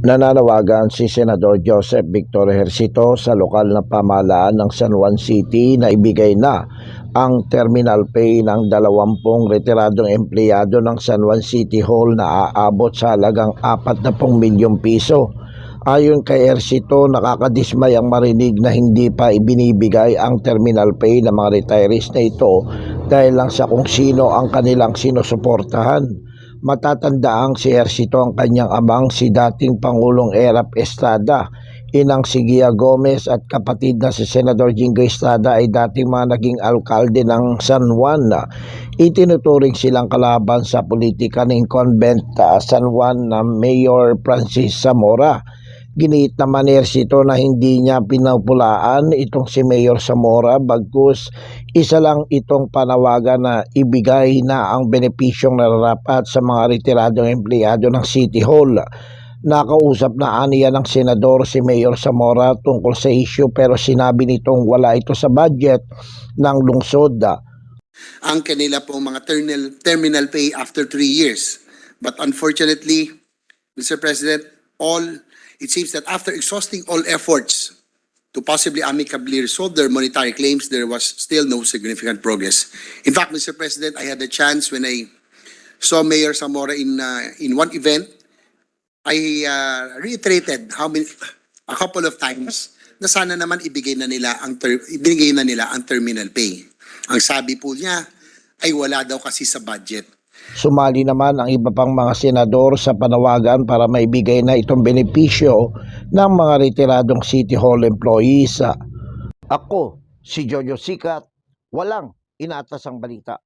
Nananawagan si Senador Joseph Victor Ejercito sa lokal na pamahalaan ng San Juan City na ibigay na ang terminal pay ng 20 retiradong empleyado ng San Juan City Hall na aabot sa halagang 40 milyong piso. Ayon kay Ejercito, nakakadismay ang marinig na hindi pa ibinibigay ang terminal pay ng mga retirees na ito dahil lang sa kung sino ang kanilang sinusuportahan. Matatandaang si Ejercito ang kanyang amang si dating Pangulong Erap Estrada, inang si Gia Gomez at kapatid na si Senador Jingo Estrada ay dating mga naging alkalde ng San Juan. Itinuturing silang kalaban sa politika ng incumbent uh, San Juan na Mayor Francis Zamora. Giniit naman ni Ejercito na hindi niya pinapulaan itong si Mayor Zamora bagkus isa lang itong panawagan na ibigay na ang benepisyong nararapat sa mga retiradong empleyado ng City Hall. Nakausap na aniya ng senador si Mayor Zamora tungkol sa issue pero sinabi nitong wala ito sa budget ng lungsod. ang kanila pong mga terminal, terminal pay after three years. But unfortunately, Mr. President, all, it seems that after exhausting all efforts to possibly amicably resolve their monetary claims, there was still no significant progress. In fact, Mr. President, I had a chance when I saw Mayor Zamora in, uh, in one event, I uh, reiterated how many, a couple of times na sana naman ibigay na nila ang ter, ibigay na nila ang terminal pay. Ang sabi po niya ay wala daw kasi sa budget. Sumali naman ang iba pang mga senador sa panawagan para maibigay na itong benepisyo ng mga retiradong City Hall employees. Ako, si Jojo Sikat, walang inatas ang balita.